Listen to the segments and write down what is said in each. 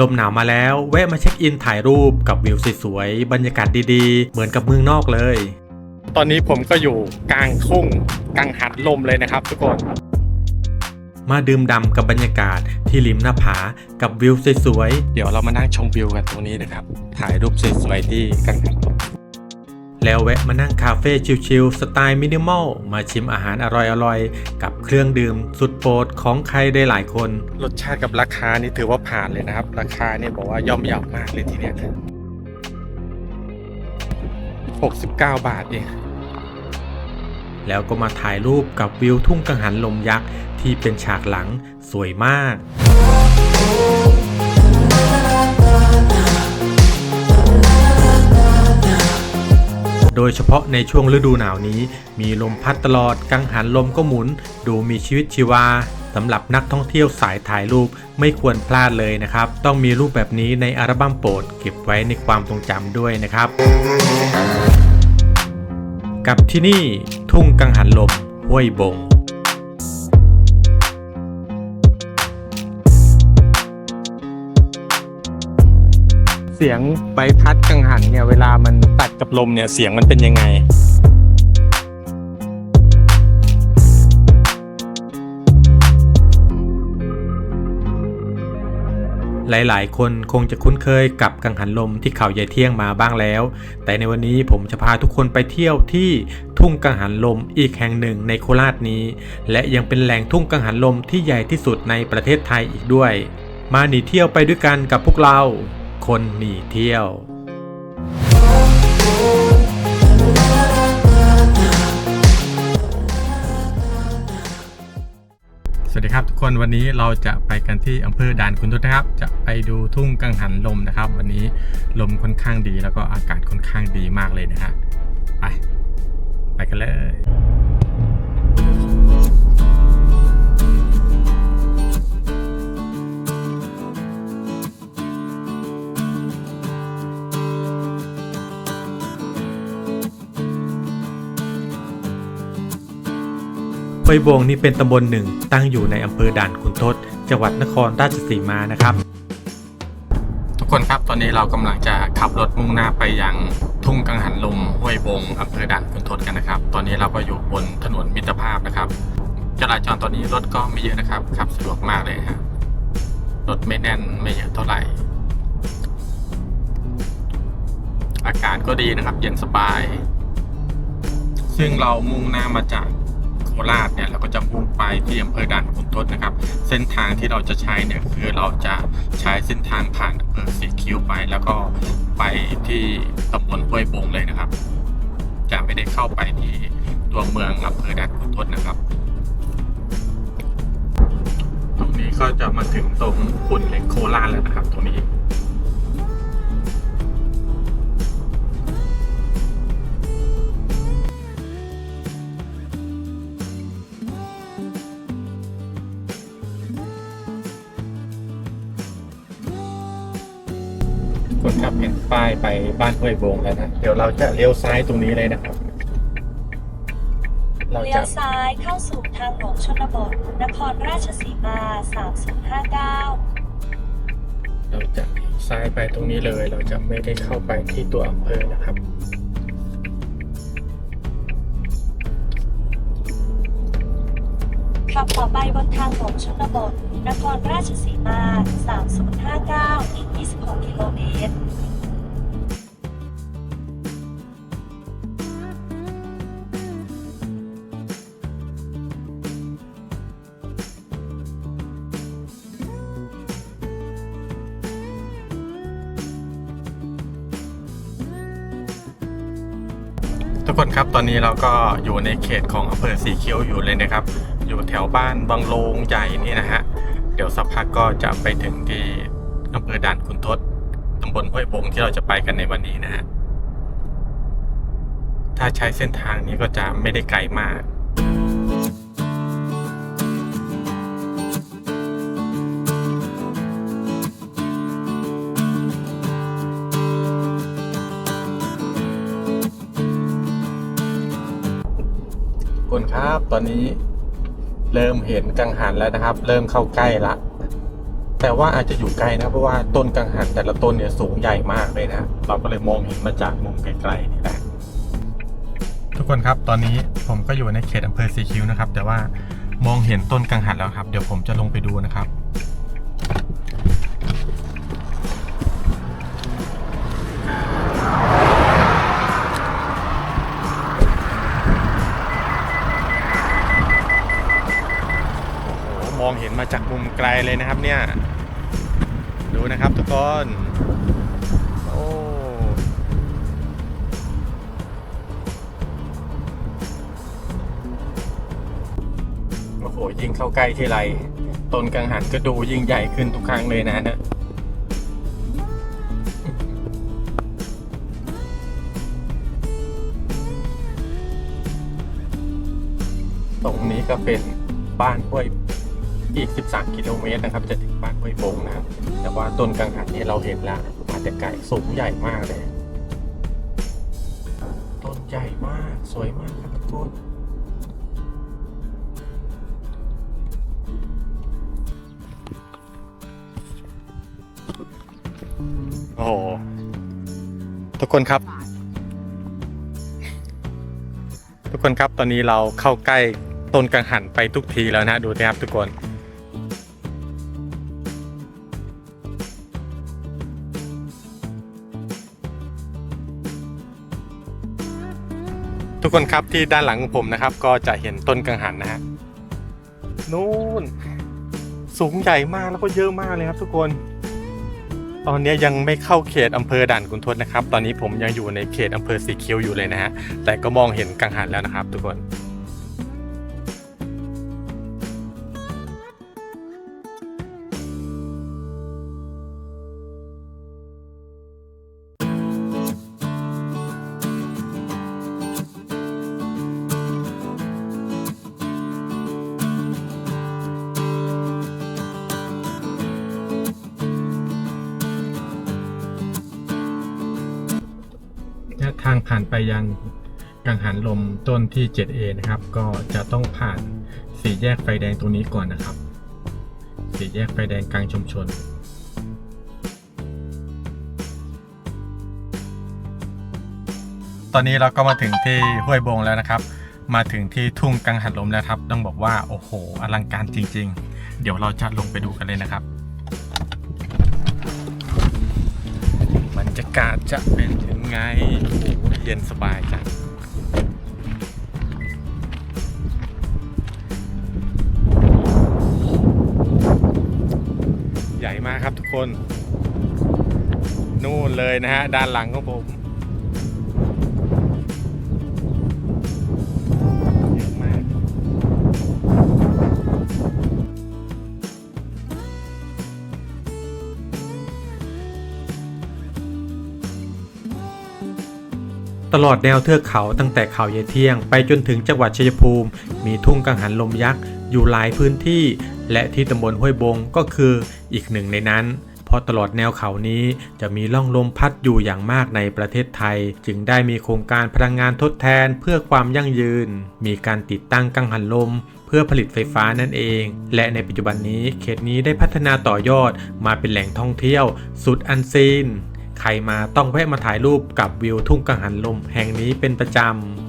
ลมหนาวมาแล้วแวะมาเช็คอินถ่ายรูปกับวิวสวยๆบรรยากาศดีๆ เหมือนกับเมืองนอกเลย ตอนนี้ผมก็อยู่กลางทุ่งกลางหันลมเลยนะครับทุกคน มาดื่มด่ำกับบรรยากาศที่ริมหน้าผากับวิวสวยเดี๋ยวเรามานั่งชมวิวกันตรงนี้นะครับ ถ่ายรูปสวยๆที่กลางหันลมๆ แล้วแวะมานั่งคาเฟ่ชิลๆสไตล์มินิมอลมาชิมอาหารอร่อยๆ กับเครื่องดื่มสุดโปรดของใครได้หลายคน รสชาติกับราคานี่ถือว่าผ่านเลยนะครับ ราคาเนี่ยบอกว่าย่อมเยาวมากเลยทีเนี้ย69 บาทเองแล้วก็มาถ่ายรูปกับวิวทุ่งกังหันลมยักษ์ที่เป็นฉากหลังสวยมาก โดยเฉพาะในช่วงฤดูหนาวนี้ มีลมพัดตลอดกังหันลมก็หมุน ดูมีชีวิตชีวาสำหรับนักท่องเที่ยวสายถ่ายรูปไม่ควรพลาดเลยนะครับ ต้องมีรูปแบบนี้ในอัลบั้มโปรดเก็บไว้ในความทรงจำด้วยนะครับ กับที่นี่ทุ่งกังหันลมห้วยบง เสียงใบพัดกังหันเนี่ยเวลามันตัดกับลมเนี่ยเสียงมันเป็นยังไงหลาย ๆ คนคงจะคุ้นเคยกับกังหันลมที่เขาใหญ่เที่ยงมาบ้างแล้ว แต่ในวันนี้ผมจะพาทุกคนไปเที่ยวที่ทุ่งกังหันลมอีกแห่งหนึ่งในโคราชนี้ และยังเป็นแหล่งทุ่งกังหันลมที่ใหญ่ที่สุดในประเทศไทยอีกด้วย มาหนีเที่ยวไปด้วยกันกับพวกเรา คนหนีเที่ยวสวัสดีครับทุกคนวันนี้เราจะไปกันที่อำเภอด่านคุณทศนะครับ จะไปดูทุ่งกังหันลมนะครับ วันนี้ลมค่อนข้างดีแล้วก็อากาศค่อนข้างดีมากเลยนะฮะไปไปกันเลย ยบงนี่เป็นตำบลหนึ่งตั้งอยู่ในอำเภอด่านคุณทศจังหวัดนครราชสีมานะครับ ทุกคนครับตอนนี้เรากำลังจะขับรถมุ่งหน้าไปยังทุ่งกังหันลมห้วยบงอำเภอด่านคุณทศกันนะครับ ตอนนี้เราก็อยู่บนถนนมิตรภาพนะครับจราจรตอนนี้รถก็ไม่เยอะนะครับขับสะดวกมากเลยครับรถไม่แน่นไม่เยอะเท่าไหร่ อากาศก็ดีนะครับ เย็นสบาย ซึ่งเรามุ่งหน้ามาจาก โคราชเนี่ยเราก็จะมุ่งไปที่อำเภอด่านขุนทดนะครับ เส้นทางที่เราจะใช้เนี่ยคือเราจะใช้เส้นทางผ่านอำเภอสีคิ้วไป แล้วก็ไปที่ตำบลห้วยบงเลยนะครับ จะไม่ได้เข้าไปที่ตัวเมืองอำเภอด่านขุนทดนะครับ ตรงนี้ก็จะมาถึงตรงขุนเล็กโคราชแล้วนะครับ ตรงนี้ ป้ายไปบ้านห้วยบงแล้วนะเดี๋ยวเราจะเลี้ยวซ้ายตรงนี้เลยนะครับ เราเลี้จะยวซ้ายเข้าสู่ทางหลวงชนบท นครราชสีมา 3059 เราจะเลี้ยวซ้ายไปตรงนี้เลย เราจะไม่ได้เข้าไปที่ตัวอำเภอนะครับ ขับต่อไปบนทางหลวงชนบท นครราชสีมา 3059 อีก 26 กิโลเมตร ครับ ตอนนี้เราก็อยู่ในเขตของอำเภอสีเขียวอยู่เลยนะครับ อยู่แถวบ้านบางโลงใหญ่นี่นะฮะ เดี๋ยวสักพักก็จะไปถึงที่อำเภอด่านคุณทศตำบลห้วยบงที่เราจะไปกันในวันนี้นะฮะ ถ้าใช้เส้นทางนี้ก็จะไม่ได้ไกลมาก ตอนนี้เริ่มเห็นกังหันแล้วนะครับ เริ่มเข้าใกล้ละ แต่ว่าอาจจะอยู่ไกลนะเพราะว่าต้นกังหันแต่ละต้นเนี่ยสูงใหญ่มากเลยนะ เราก็เลยมองเห็นมาจากมุมไกลๆนี่แหละทุกคนครับตอนนี้ผมก็อยู่ในเขตอำเภอสีคิ้วนะครับ แต่ว่ามองเห็นต้นกังหันแล้วครับ เดี๋ยวผมจะลงไปดูนะครับ อ้โหมองเห็นมาจากมุมไกลเลยนะครับเนี่ยดูนะครับทุกคนโอ้โอ้โหยิ่งเข้าใกล้ที่ไรต้นกังหันก็ดูยิ่งใหญ่ขึ้นทุกครั้งเลยนะเนี่ยตรงนี้ก็เป็นบ้านห้วย อีก 13 กิโลเมตรนะครับ จะถึงบ้านห้วยบงนะครับ แต่ว่าต้นกังหันนี่เราเห็นแล้วมาแต่ไกลสูงใหญ่มากเลย ต้นใหญ่มากสวยมากครับทุกคนโอ้โห ทุกคนครับ ทุกคนครับตอนนี้เราเข้าใกล้ต้นกังหันไปทุกทีแล้วนะดูนะครับทุกคน กคนครับที่ด้านหลังของผมนะครับ ก็จะเห็นต้นกังหันนะฮะนู่นสูงใหญ่มากแล้วก็เยอะมากเลยครับ ทุกคน ตอนนี้ยังไม่เข้าเขตอำเภอด่านขุนทดนะครับ ตอนนี้ผมยังอยู่ในเขตอำเภอสีคิ้วอยู่เลยนะฮะแต่ก็มองเห็นกังหันแล้วนะครับ ทุกคน กังหันลมต้นที่ 7A นะครับ ก็จะต้องผ่านสี่แยกไฟแดงตรงนี้ก่อนนะครับ สี่แยกไฟแดงกลางชุมชน ตอนนี้เราก็มาถึงที่ห้วยบงแล้วนะครับ มาถึงที่ทุ่งกังหันลมแล้วครับ ต้องบอกว่าโอ้โหอลังการจริง ๆ เดี๋ยวเราจะลงไปดูกันเลยนะครับบรรยากาศจะเป็นยังไงโอ้เย็นสบายจัง คน นู่นเลยนะฮะ ด้านหลังของผมตลอดแนวเทือกเขาตั้งแต่เขาเยายเที่ยง ไปจนถึงจังหวัดชัยภูมิ มีทุ่งกังหันลมยักษ์ อยู่หลายพื้นที่ และที่ตำบลห้วยบงก็คืออีกหนึ่งในนั้น เพราะตลอดแนวเขานี้จะมีล่องลมพัดอยู่อย่างมากในประเทศไทย จึงได้มีโครงการพลังงานทดแทนเพื่อความยั่งยืน มีการติดตั้งกังหันลมเพื่อผลิตไฟฟ้านั่นเอง และในปัจจุบันนี้เขตนี้ได้พัฒนาต่อยอดมาเป็นแหล่งท่องเที่ยว สุดอันซีน ใครมาต้องแวะมาถ่ายรูปกับวิวทุ่งกังหันลมแห่งนี้เป็นประจำ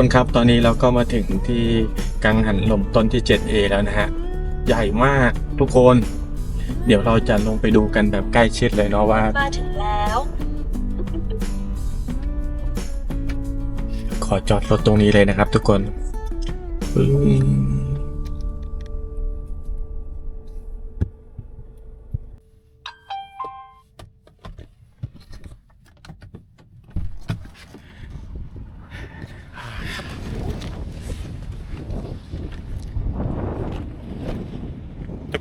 คนครับตอนนี้เราก็มาถึงที่กังหันลมต้นที่ 7A แล้วนะฮะ ใหญ่มากทุกคน เดี๋ยวเราจะลงไปดูกันแบบใกล้ชิดเลยเนาะว่า มาถึงแล้ว ขอจอดรถตรงนี้เลยนะครับทุกคนปึ้ง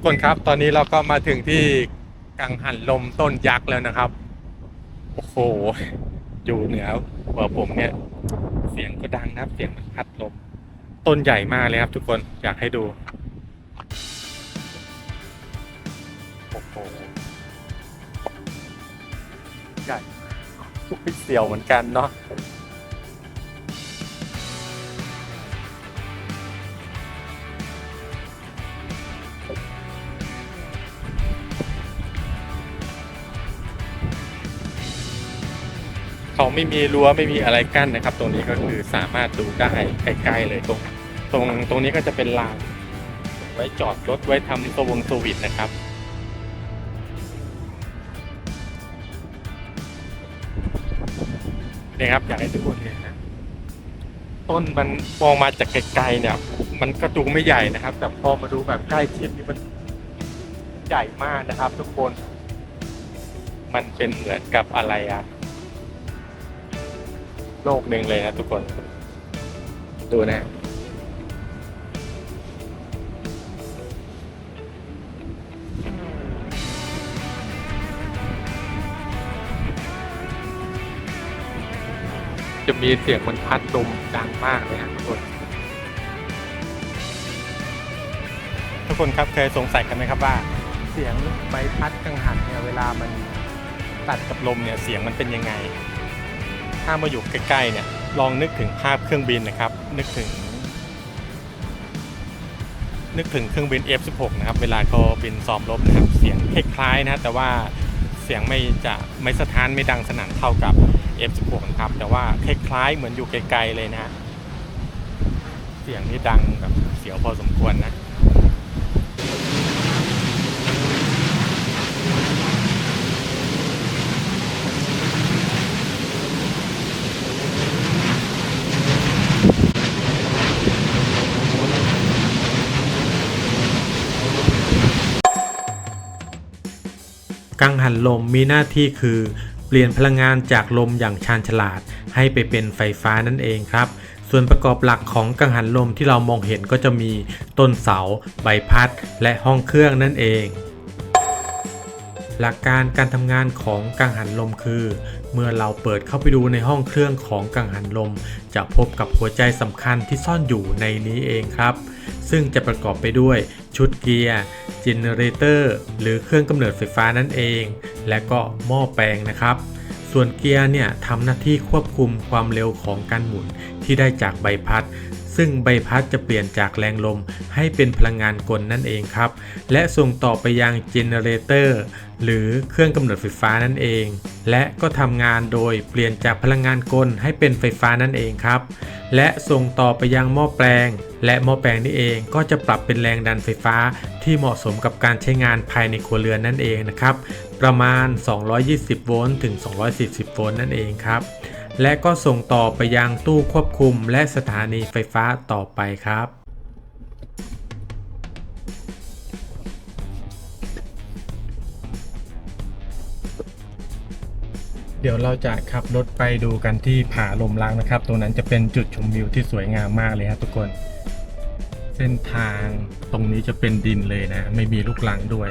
คนครับ ตอนนี้เราก็มาถึงที่กังหันลมต้นยักษ์แล้วนะครับ โอ้โห อยู่เหนือหัวผมเนี่ย เสียงก็ดังนะครับ เสียงมันพัดลม ต้นใหญ่มากเลยครับ ทุกคน อยากให้ดู โอ้โห ใหญ่เสียวเหมือนกันเนาะ เขาไม่มีรั้วไม่มีอะไรกั้นนะครับ ตรงนี้ก็คือสามารถดูได้ใกล้ๆเลยตรงตรงตรงนี้ก็จะเป็นลานไว้จอดรถไว้ทำสวงสวิตนะครับนี่ครับอยากให้ทุกคนเห็นนะต้นมันมองมาจากไกลๆเนี่ย มันก็ดูไม่ใหญ่นะครับ แต่พอมาดูแบบใกล้ชิดนี่มันใหญ่มากนะครับ ทุกคน มันเป็นเหมือนกับอะไรอะ โลกหนึ่งเลยนะทุกคน ดูนะจะมีเสียงมันพัดลมดังมากเลยนะทุกคน ทุกคนครับเคยสงสัยกันไหมครับว่า เสียงใบพัดกังหันเนี่ยเวลามันตัดกับลมเนี่ยเสียงมันเป็นยังไง ถ้ามาอยู่ใกล้ๆเนี่ยลองนึกถึงภาพเครื่องบินนะครับ นึกถึง นึกถึงเครื่องบิน F16 นะครับ เวลาเขาบินซ้อมรบนะครับ เสียงคล้ายๆนะแต่ว่าเสียงไม่จะไม่สะท้านไม่ดังสนั่นเท่ากับ F16 นะครับ แต่ว่าคล้ายๆเหมือนอยู่ไกลๆเลยนะฮะเสียงนี่ดังแบบเสียวพอสมควรนะ กังหันลมมีหน้าที่คือ เปลี่ยนพลังงานจากลมอย่างชาญฉลาด ให้ไปเป็นไฟฟ้านั่นเองครับ ส่วนประกอบหลักของกังหันลมที่เรามองเห็นก็จะมีต้นเสา ใบพัด และห้องเครื่องนั่นเอง หลักการการทำงานของกังหันลมคือ เมื่อเราเปิดเข้าไปดูในห้องเครื่องของกังหันลม จะพบกับหัวใจสำคัญที่ซ่อนอยู่ในนี้เองครับ ซึ่งจะประกอบไปด้วยชุดเกียร์เจเนเรเตอร์หรือเครื่องกำเนิดไฟฟ้านั่นเอง และก็หม้อแปลงนะครับส่วนเกียร์เนี่ยทำหน้าที่ควบคุมความเร็วของการหมุนที่ได้จากใบพัด ซึ่งใบพัดจะเปลี่ยนจากแรงลมให้เป็นพลังงานกลนั่นเองครับ และส่งต่อไปยังเจเนเรเตอร์หรือเครื่องกำเนิดไฟฟ้านั่นเอง และก็ทำงานโดยเปลี่ยนจากพลังงานกลให้เป็นไฟฟ้านั่นเองครับ และส่งต่อไปยังหม้อแปลง และหม้อแปลงนี้เองก็จะปรับเป็นแรงดันไฟฟ้าที่เหมาะสมกับการใช้งานภายในครัวเรือนนั่นเองนะครับ ประมาณ 220 โวลต์ถึง 240 โวลต์นั่นเองครับ และก็ส่งต่อไปยังตู้ควบคุมและสถานีไฟฟ้าต่อไปครับ เดี๋ยวเราจะขับรถไปดูกันที่ผาลมล้างนะครับ ตรงนั้นจะเป็นจุดชมวิวที่สวยงามมากเลยครับทุกคน เส้นทางตรงนี้จะเป็นดินเลยนะ ไม่มีลูกลังด้วย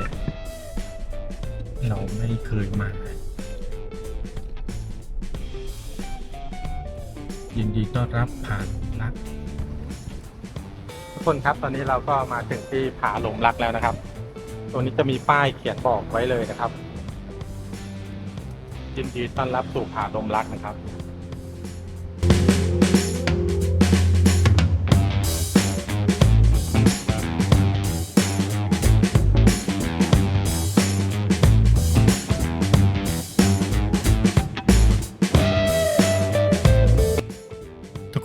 เราไม่เคยมา ยินดีต้อนรับผ่านรัก ทุกคนครับตอนนี้เราก็มาถึงที่ผาลมรักแล้วนะครับ ตรงนี้จะมีป้ายเขียนบอกไว้เลยนะครับ ยินดีต้อนรับสู่ผาลมรักนะครับ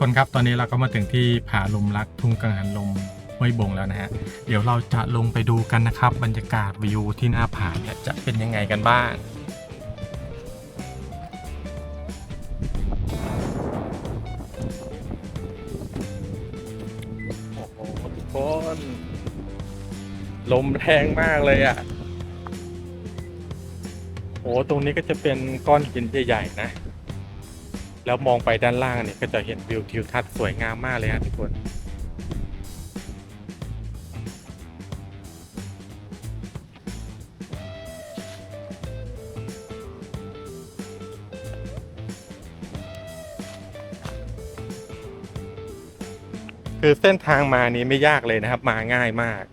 คนครับ ตอนนี้เราก็มาถึงที่ผาลมรักทุ่งกังหันลมห้วยบงแล้วนะฮะ เดี๋ยวเราจะลงไปดูกันนะครับ บรรยากาศวิวที่หน้าผาเนี่ยจะเป็นยังไงกันบ้างโอ้โหทุกคนลมแรงมากเลยอะ โอ้ตรงนี้ก็จะเป็นก้อนหินใหญ่ๆนะ แล้วมองไปด้านล่างเนี่ยก็จะเห็นวิวทิวทัศน์สวยงามมากเลยฮะทุกคน คือเส้นทางมานี้ไม่ยากเลยนะครับ มาง่ายมาก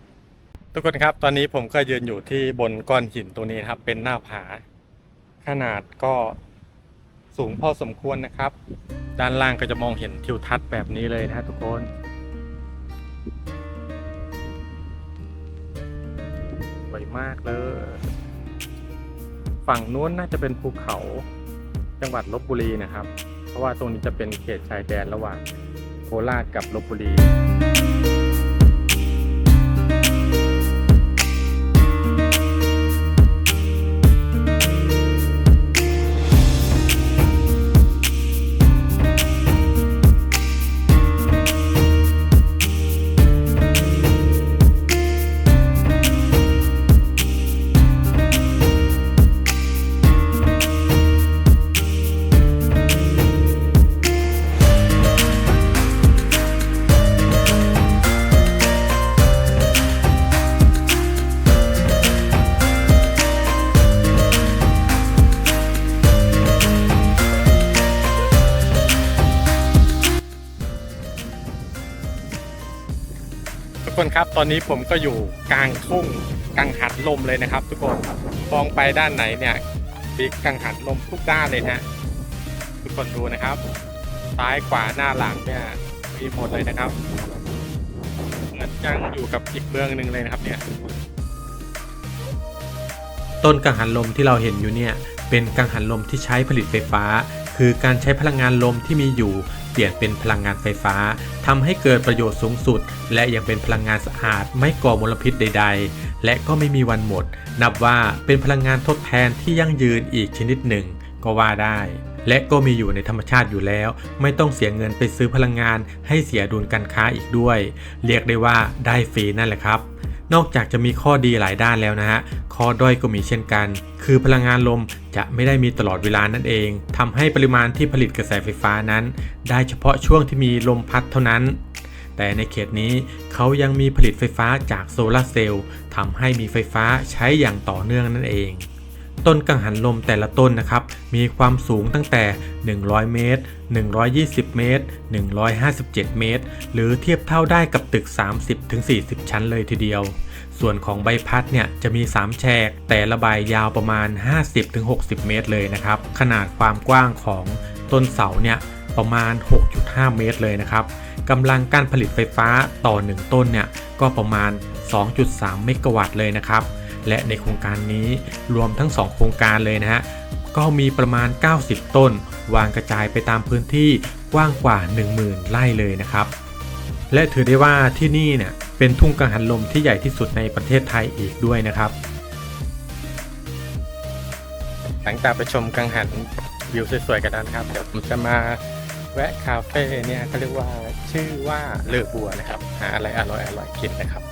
ทุกคนครับ ตอนนี้ผมก็ยืนอยู่ที่บนก้อนหินตัวนี้ครับ เป็นหน้าผา ขนาดก็ สูงพอสมควรนะครับ ด้านล่างก็จะมองเห็นทิวทัศน์แบบนี้เลยนะฮะทุกคนสวยมากเลย ฝั่งนู้นน่าจะเป็นภูเขาจังหวัดลบบุรีนะครับ เพราะว่าตรงนี้จะเป็นเขตชายแดนระหว่างโคราชกับลบบุรี ครับ ตอนนี้ผมก็อยู่กลางทุ่งกังหันลมเลยนะครับ ทุกคนมองไปด้านไหนเนี่ยมีกังหันลมทุกด้านเลยนะฮะทุกคนดูนะครับ ซ้ายขวาหน้าหลังเนี่ยมีหมดเลยนะครับเหมือนจังอยู่กับอีกเมืองหนึ่งเลยนะครับเนี่ยต้นกังหันลมที่เราเห็นอยู่เนี่ยเป็นกังหันลมที่ใช้ผลิตไฟฟ้า คือการใช้พลังงานลมที่มีอยู่ ปลี่ยนเป็นพลังงานไฟฟ้าทำให้เกิดประโยชน์สูงสุด และยังเป็นพลังงานสะอาด ไม่ก่อมลพิษใด ๆ และก็ไม่มีวันหมด นับว่าเป็นพลังงานทดแทนที่ยั่งยืนอีกชนิดหนึ่ง ก็ว่าได้ และก็มีอยู่ในธรรมชาติอยู่แล้ว ไม่ต้องเสียเงินไปซื้อพลังงาน ให้เสียดุลการค้าอีกด้วย เรียกได้ว่าได้ฟรีนั่นแหละครับ นอกจากจะมีข้อดีหลายด้านแล้วนะฮะ ข้อด้อยก็มีเช่นกัน คือพลังงานลมจะไม่ได้มีตลอดเวลานั่นเองทำให้ปริมาณที่ผลิตกระแสไฟฟ้านั้น ได้เฉพาะช่วงที่มีลมพัดเท่านั้น แต่ในเขตนี้เขายังมีผลิตไฟฟ้าจากโซลาร์เซลล์ทำให้มีไฟฟ้าใช้อย่างต่อเนื่องนั่นเอง ต้นกังหันลมแต่ละต้นนะครับ มีความสูงตั้งแต่ 100 เมตร 120 เมตร 157 เมตร หรือเทียบเท่าได้กับตึก 30-40 ชั้นเลยทีเดียว ส่วนของใบพัดเนี่ยจะมี 3 แฉก แต่ละใบยาวประมาณ 50-60 เมตรเลยนะครับ ขนาดความกว้างของต้นเสาเนี่ยประมาณ 6.5 เมตรเลยนะครับกำลังการผลิตไฟฟ้าต่อ 1 ต้นเนี่ยก็ประมาณ 2.3 เมกะวัตต์เลยนะครับ และในโครงการนี้รวมทั้ง 2 โครงการเลยนะฮะก็มีประมาณ 90 ต้น วางกระจายไปตามพื้นที่กว้างกว่า 10,000 ไร่เลยนะครับ และถือได้ว่าที่นี่เนี่ยเป็นทุ่งกังหันลมที่ใหญ่ที่สุดในประเทศไทยอีกด้วยนะครับ หลังจากไปชมกังหันวิวสวยๆกันแล้วนะครับ เดี๋ยวผมจะมาแวะคาเฟ่เนี่ยเขาเรียกว่าชื่อว่าเลอบัวนะครับ หาอะไรอร่อยๆกินนะครับ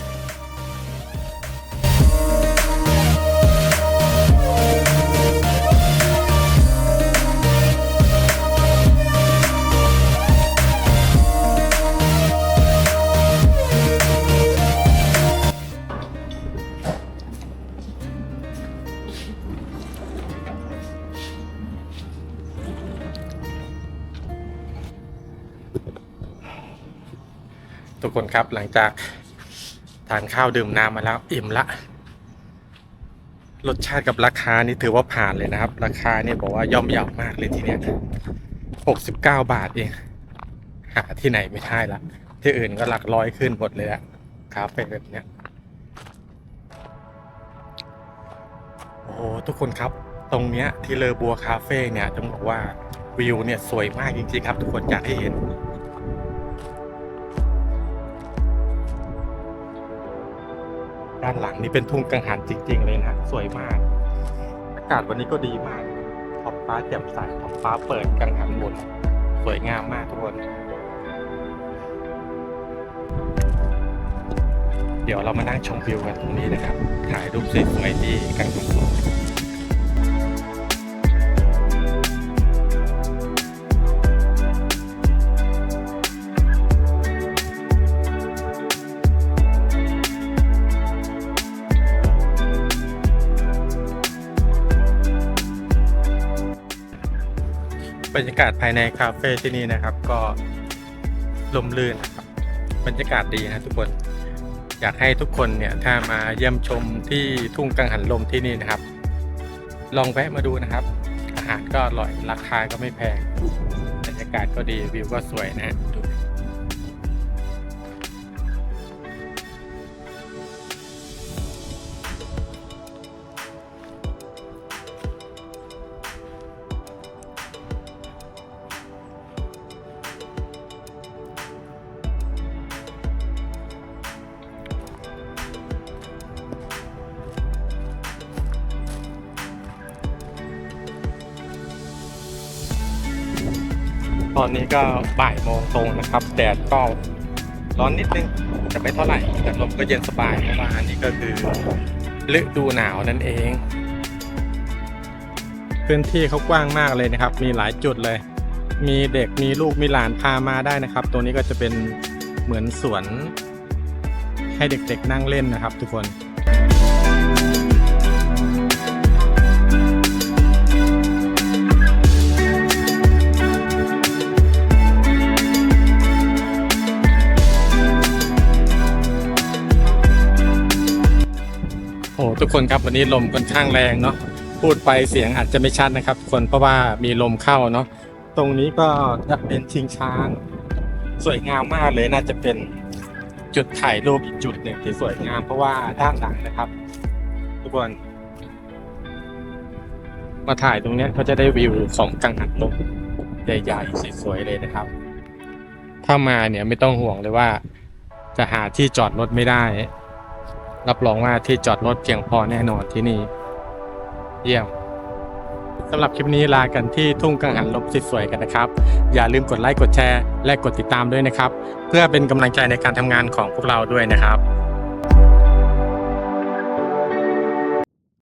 ทุกคนครับหลังจากทานข้าวดื่มน้ำมาแล้วอิ่มละ รสชาติกับราคานี่ถือว่าผ่านเลยนะครับ ราคาเนี่ยบอกว่าย่อมเยาวมากเลยทีเนี้ยหกสิบเก้าบาทเอง หาที่ไหนไม่ได้ละ ที่อื่นก็หลักร้อยขึ้นหมดเลยอะคาเฟ่แบบเนี้ยโอ้โหทุกคนครับ ตรงเนี้ยที่เลอบัวคาเฟ่เนี่ยต้องบอกว่าวิวเนี่ยสวยมากจริงๆครับ ทุกคนอยากให้เห็น ด้านหลังนี่เป็นทุ่งกังหันจริง ๆ เลยนะสวยมาก อากาศวันนี้ก็ดีมากท้องฟ้าแจ่มใสท้องฟ้าเปิดกังหันหมดสวยงามมากทุกคน เดี๋ยวเรามานั่งชมวิวกันตรงนี้นะครับ ถ่ายรูปสวยๆที่กังหัน บรรยากาศภายในคาเฟ่ที่นี่นะครับ ก็ลมลื่นนะครับ บรรยากาศดีนะทุกคน อยากให้ทุกคนเนี่ยถ้ามาเยี่ยมชมที่ทุ่งกังหันลมที่นี่นะครับ ลองแวะมาดูนะครับ อาหารก็อร่อยราคาก็ไม่แพงบรรยากาศก็ดีวิวก็สวยนะดู ก็บ่ายโมงตรงนะครับ แดดก็ร้อนนิดนึงแต่ไม่เท่าไหร่แต่ลมก็เย็นสบายเพราะว่าอันนี้ก็คือฤดูหนาวนั่นเอง พื้นที่เขากว้างมากเลยนะครับ มีหลายจุดเลย มีเด็กมีลูกมีหลานพามาได้นะครับตรงนี้ก็จะเป็นเหมือนสวนให้เด็กๆนั่งเล่นนะครับ ทุกคน โอ้ทุกคนครับวันนี้ลมค่อนข้างแรงเนาะพูดไปเสียงอาจจะไม่ชัดนะครับทุกคนเพราะว่ามีลมเข้าเนาะตรงนี้ก็จะเป็นชิงช้าง สวยงามมากเลยน่าจะเป็นจุดถ่ายรูปอีกจุดหนึ่งที่สวยงามเพราะว่าด้านหลังนะครับ ทุกคนมาถ่ายตรงนี้ยก็จะได้วิวของกังหันลมใหญ่ๆสวยๆเลยนะครับ ถ้ามาเนี่ยไม่ต้องห่วงเลยว่า จะหาที่จอดรถไม่ได้ รับรองว่าที่จอดรถเพียงพอแน่นอนที่นี่ เยี่ยมสำหรับคลิปนี้ลากันที่ทุ่งกังหันลมสวยๆกันนะครับ อย่าลืมกดไลค์กดแชร์ และกดติดตามด้วยนะครับ เพื่อเป็นกำลังใจในการทำงานของพวกเราด้วยนะครับ